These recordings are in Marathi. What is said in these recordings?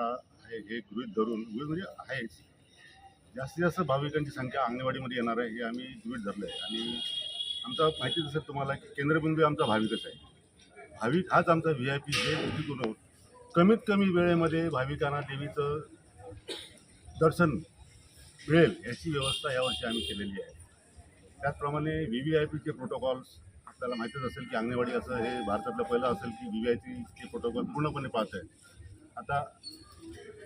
यात्रा आहे हे गृहित धरून गृहित म्हणजे आहेच. जास्तीत जास्त भाविकांची संख्या अंगणवाडीमध्ये येणार आहे हे आम्ही गृहित धरलं आहे आणि आमचा माहितीच असेल तुम्हाला की केंद्रबिंदू आमचा भाविकच आहे. भाविक हाच आमचा व्ही आय पी हे दृष्टिकोन कमीत कमी वेळेमध्ये भाविकांना देवीचं दर्शन मिळेल याची व्यवस्था यावर्षी आम्ही केलेली आहे. त्याचप्रमाणे व्ही व्ही आय पीचे प्रोटोकॉल्स आपल्याला माहितीच असेल की अंगणवाडी असं हे भारतातलं पहिलं असेल की व्ही व्ही आय पीचे प्रोटोकॉल पूर्णपणे पाहत आहे आता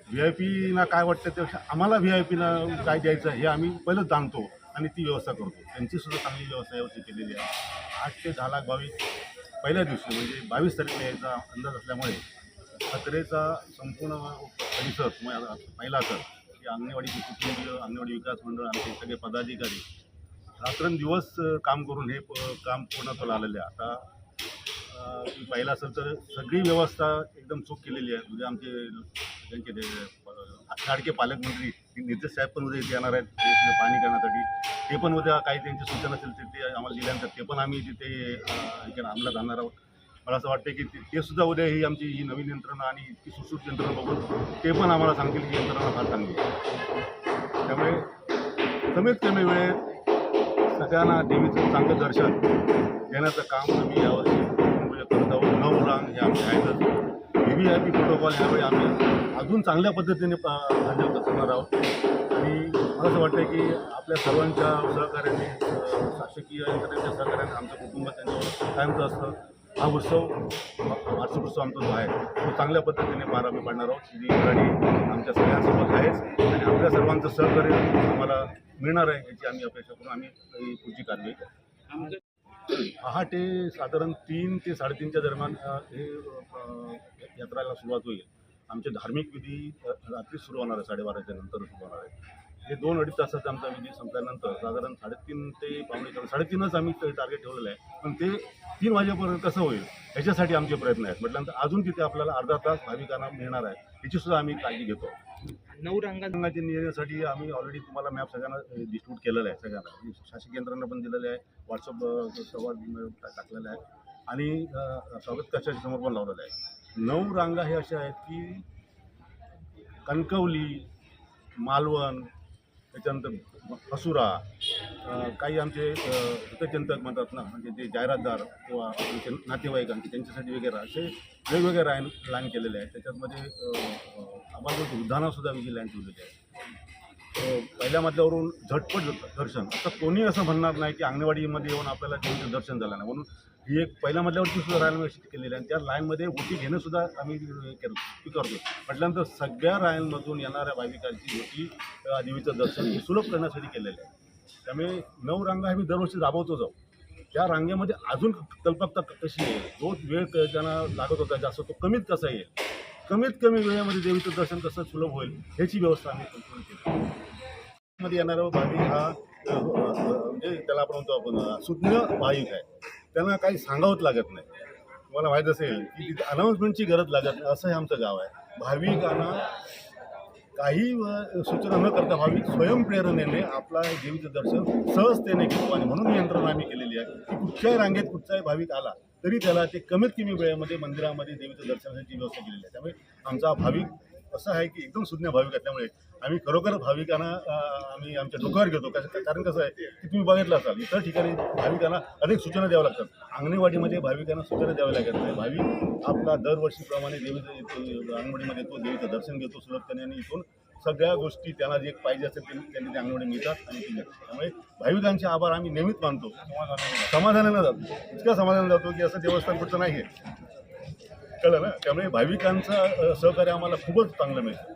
व्ही आय पीना काय वाटतं त्यापेक्षा आम्हाला व्ही आय पीना काय द्यायचं हे आम्ही पहिलं जाणतो आणि ती व्यवस्था करतो. त्यांची सुद्धा चांगली व्यवस्था यावरती केलेली आहे. आठ ते दहा लाख बावीस पहिल्या दिवशी म्हणजे बावीस तारखेला यायचा अंदाज असल्यामुळे जत्रेचा संपूर्ण परिसर म- पहिला तर की अंगणवाडी कुटुंबीय अंगणवाडी विकास मंडळ आमचे सगळे पदाधिकारी रात्रंदिवस काम करून हे प- काम पूर्णत्वाला आलेले आहे. आता तुम्ही पाहिलं असेल तर सगळी व्यवस्था एकदम चूक केलेली आहे. म्हणजे आमचे त्यांचे ते, लाडके पालकमंत्री नितेश साहेब पण उद्या इथे येणार आहेत. पाहणी पाणी करण्यासाठी. ते पण उद्या काही त्यांची सूचना असेल ते ते आम्हाला दिल्यानंतर ते पण आम्ही तिथे अंमलात आणणार आहोत. मला असं वाटतं की ते सुद्धा उद्या ही आमची ही नवीन यंत्रणा आणि इतकी सुश्रुत यंत्रणा बघून ते पण आम्हाला सांगतील की यंत्रणा फार चांगली आहे. त्यामुळे कमीत कमी वेळेत सगळ्यांना देवीचं चांगलं दर्शन देण्याचं काम आम्ही यावर्षी करत आहोत. नऊ रांग हे आमच्या आहेत. व्ही आय पी प्रोटोकॉल यावेळी आम्ही अजून चांगल्या पद्धतीने हँडल करणार आहोत. आणि मला असं वाटतं की आपल्या सर्वांच्या सहकार्याने शासकीय यंत्रणेच्या सहकार्याने आमचं कुटुंब त्यांच्यावर कायमचं असतं. हा उत्सव वार्षिक उत्सव आमचा जो आहे तो चांगल्या पद्धतीने पार आम्ही पाडणार आहोत. ही गाडी आमच्या सगळ्यांसोबत आहेच आणि आपल्या सर्वांचं सहकार्य आम्हाला मिळणार आहे याची आम्ही अपेक्षा करून आम्ही ही पुढची कारवाई करू पहाटे साधारण तीन ते साडेतीनच्या दरम्यान हे यात्राला सुरुवात होईल. आमचे धार्मिक विधी रात्री सुरू होणार आहे साडेबाराच्या नंतर सुरू होणार आहे. हे दोन अडीच तासाचा आमचा विधी संपल्यानंतर साधारण साडेतीन ते पावणे चार साडेतीनच आम्ही टार्गेट ठेवलेलं आहे. पण ते तीन वाजेपर्यंत कसं होईल याच्यासाठी आमचे प्रयत्न आहेत. म्हटल्यानंतर अजून तिथे आपल्याला अर्धा तास भाविकांना मिळणार आहे. याची सुद्धा आम्ही काळजी घेतो. नऊ रंगाचे नियोजनासाठी आम्ही ऑलरेडी तुम्हाला मॅप सगळ्यांना डिस्ट्रीब्यूट केलेला आहे सगळ्यांना. शासकीय यंत्रणा पण दिलेलं आहे. व्हॉट्सअप संवाद टाकलेला आहे. आणि स्वागत कक्षाच्या समोर पण लावलेलं आहे. नऊ रांगा हे अशा आहेत की कणकवली मालवण त्याच्यानंतर हसुरा काही आमचे अ, हितचिंतक म्हणतात ना म्हणजे जे जाहिरातदार किंवा आमचे नातेवाईकांचे त्यांच्यासाठी वगैरे असे वेगवेगळे लाईन लाईन केलेले आहेत. त्याच्यामध्ये अ, अ, आम्हाला वेगळी लाईन ठेवलेली आहे. पहिल्या मधल्यावरून झटपट दर्शन. आता कोणी असं म्हणणार नाही की अंगणवाडीमध्ये येऊन आपल्याला देवीचं दर्शन झालं नाही. म्हणून ही एक पहिल्या मधल्यावरती सुद्धा रायन व्यवस्थित केलेली आहे. आणि त्या लाईनमध्ये ओटी घेणं सुद्धा आम्ही केलं स्वीकारतो. म्हटल्यानंतर सगळ्या रायनमधून येणाऱ्या भाविकांची ओटी देवीचं दर्शन हे सुलभ करण्यासाठी केलेलं आहे. त्यामुळे नऊ रांगा आम्ही दरवर्षी राबवतो जाऊ. त्या रांगेमध्ये अजून कल्पकता कशी आहे? जो वेळ त्यांना लागत होता जास्त तो कमीत कसा येईल? कमीत कमी वेळेमध्ये देवीचं दर्शन कसं सुलभ होईल ह्याची व्यवस्था आम्ही संपूर्ण केली. मध्ये येणारा भाविक हा म्हणजे त्याला आपण म्हणतो आपण सुज्ञ भाविक आहे. त्यांना काही सांगावंच लागत नाही. तुम्हाला माहीत असेल की तिथे अनाऊन्समेंटची गरज लागत नाही. असं हे आमचं गाव आहे. भाविकांना काही सूचना न करता भाविक स्वयंप्रेरणेने आपला देवीचं दर्शन सहजतेने घेतो आणि म्हणून ही यंत्रणा आम्ही केलेली आहे की कुठच्याही रांगेत कुठचाही भाविक आला तरी त्याला ते कमीत कमी वेळेमध्ये मंदिरामध्ये देवीचं दर्शनाची व्यवस्था केलेली आहे. त्यामुळे आमचा भाविक असं आहे की एकदम सुज्ञ भाविक असल्यामुळे आम्ही खरोखर भाविकांना आम्ही आमच्या डोक्यावर घेतो. कसं कारण कसं आहे की तुम्ही बघितलं असाल इतर ठिकाणी भाविकांना अनेक सूचना द्याव्या लागतात. अंगणवाडीमध्ये भाविकांना सूचना द्याव्या लागत नाही म्हणजे भाविक आपला दरवर्षीप्रमाणे देवीचं येतो अंगणवाडीमध्ये येतो देवीचं दर्शन घेतो सुलभतेने आणि इथून सगळ्या गोष्टी त्यांना जे पाहिजे असेल ते त्यांनी ते अंगणवाडी मिळतात आणि त्यामुळे भाविकांचे आभार आम्ही नेहमीच मानतो. समाधानानं जातो. इतकं समाधान जातो की असं देवस्थान कुठचं नाही आहे कळलं ना? त्यामुळे भाविकांचं सहकार्य आम्हाला खूपच चांगलं मिळतं.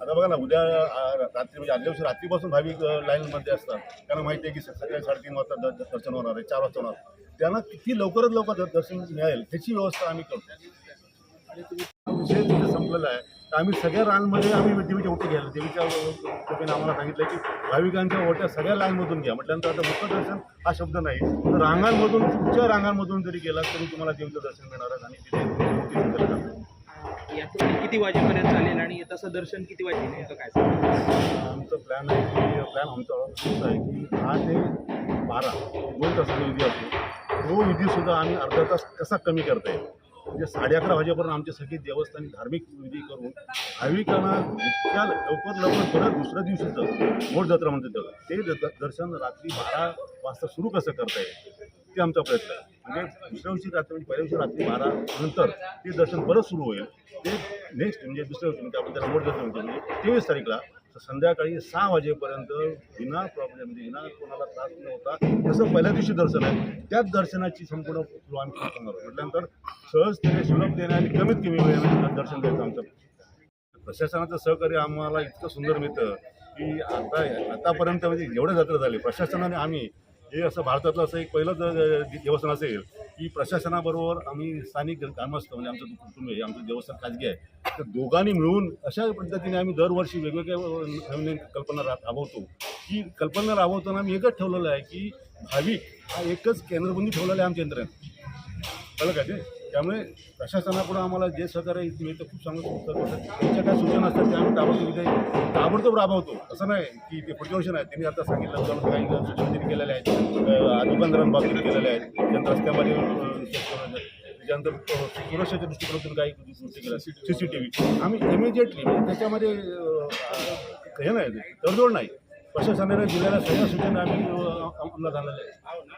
आता बघा ना उद्या रात्री म्हणजे आदल्या दिवशी रात्रीपासून भाविक लाईनमध्ये असतात. त्यांना माहिती आहे की स- सकाळी साडेतीन वाजता द- दर्शन होणार आहे चार वाजता होणार. त्यांना किती लवकरात लवकर द- दर्शन मिळेल त्याची व्यवस्था आम्ही करतो. विषय तिथे संपलेला आहे. तर आम्ही सगळ्या रांगमध्ये आम्ही देवीच्या ओटी घ्यायला देवीच्या कृपेने आम्हाला सांगितलं की भाविकांच्या ओट्या सगळ्या लाईनमधून घ्या. म्हटल्यानंतर आता मुख्य दर्शन हा शब्द नाही. तर रांगांमधून कुठच्या रांगांमधून जरी गेला तरी तुम्हाला देवीचं दर्शन मिळणार आहे आणि तिथे ओटी किती वाजेपर्यंत चालेल आणि तसं दर्शन किती वाजेल नेमकं काय आमचं प्लॅन आहे की प्लॅन आमचा असं आहे की दहा ते बारा दोन तासाचा विधी असतो. तो विधीसुद्धा आम्ही अर्धा तास कसा कमी करता येईल? म्हणजे साडे अकरा वाजेपर्यंत आमचे सगळे देवस्थानी धार्मिक विधी करून भाविकांना इतक्या लवकर लवकर परत दुसऱ्या दिवशीचं मोठ जत्रा म्हणतात त्याला. ते द- दर्शन रात्री बारा वाजता सुरू कसं करता येईल? ते आमचा प्रयत्न आहे. म्हणजे दुसऱ्या दिवशी रात्री म्हणजे पहिल्या दिवशी रात्री बारा नंतर ते दर्शन परत सुरू होईल. ते नेक्स्ट म्हणजे दुसऱ्या दिवशी म्हणजे आपण त्याला मोठ दर्शन म्हणजे, म्हणजे तेवीस तारीखला तर संध्याकाळी सहा वाजेपर्यंत विना प्रॉब्लेम म्हणजे विना कोणाला त्रास न होता जसं पहिल्या दिवशी दर्शन आहे. त्याच दर्शनाची संपूर्ण सुरू आम्ही करणार म्हटल्यानंतर सहजतेने सुलभतेने आणि कमीत कमी वेळेमध्ये दर्शन द्यायचं आमचं. प्रशासनाचं सहकार्य आम्हाला इतकं सुंदर मिळतं की आता आतापर्यंत म्हणजे एवढं जत्रा झाले. प्रशासनाने आम्ही हे असं भारतातलं असं एक पहिलंच देवस्थान असेल की प्रशासनाबरोबर आम्ही स्थानिक ग्रामस्थ म्हणजे आमचं कुटुंब आहे आमचं देवस्थान खाजगी आहे तर दोघांनी मिळून अशा पद्धतीने आम्ही दरवर्षी वेगवेगळ्या नवीन कल्पना राबवतो. की कल्पना राबवताना आम्ही एकच ठेवलेलं आहे की भाविक हा एकच केंद्रबंदी ठेवलेला आहे आमच्या यंत्रणेत. कळलं का ते? त्यामुळे प्रशासनाकडून आम्हाला जे सहकार्य मिळतं खूप चांगलं करतात त्यांच्या काय सूचना असतात त्या आम्ही ताबडतोब इथे म्हणजे ताबडतोब राबवतो. असं नाही की ते पुढच्या वर्षी नाही. त्यांनी आता सांगितलं उदाहरणार्थ काही सूचना त्यांनी केलेल्या आहेत. अं, दुकानदारांबाबतीत केलेल्या आहेत. त्यांच्या रस्त्यामध्ये त्याच्यानंतर सुरक्षेच्या दृष्टिकोनातून काही गोष्टी केल्या. C C T V. आम्ही इमिजिएटली म्हणजे त्याच्यामध्ये हे नाही. तडजोड नाही. प्रशासनाने दिलेल्या सगळ्या सूचना आम्ही अंमलात आणलेल्या आहेत.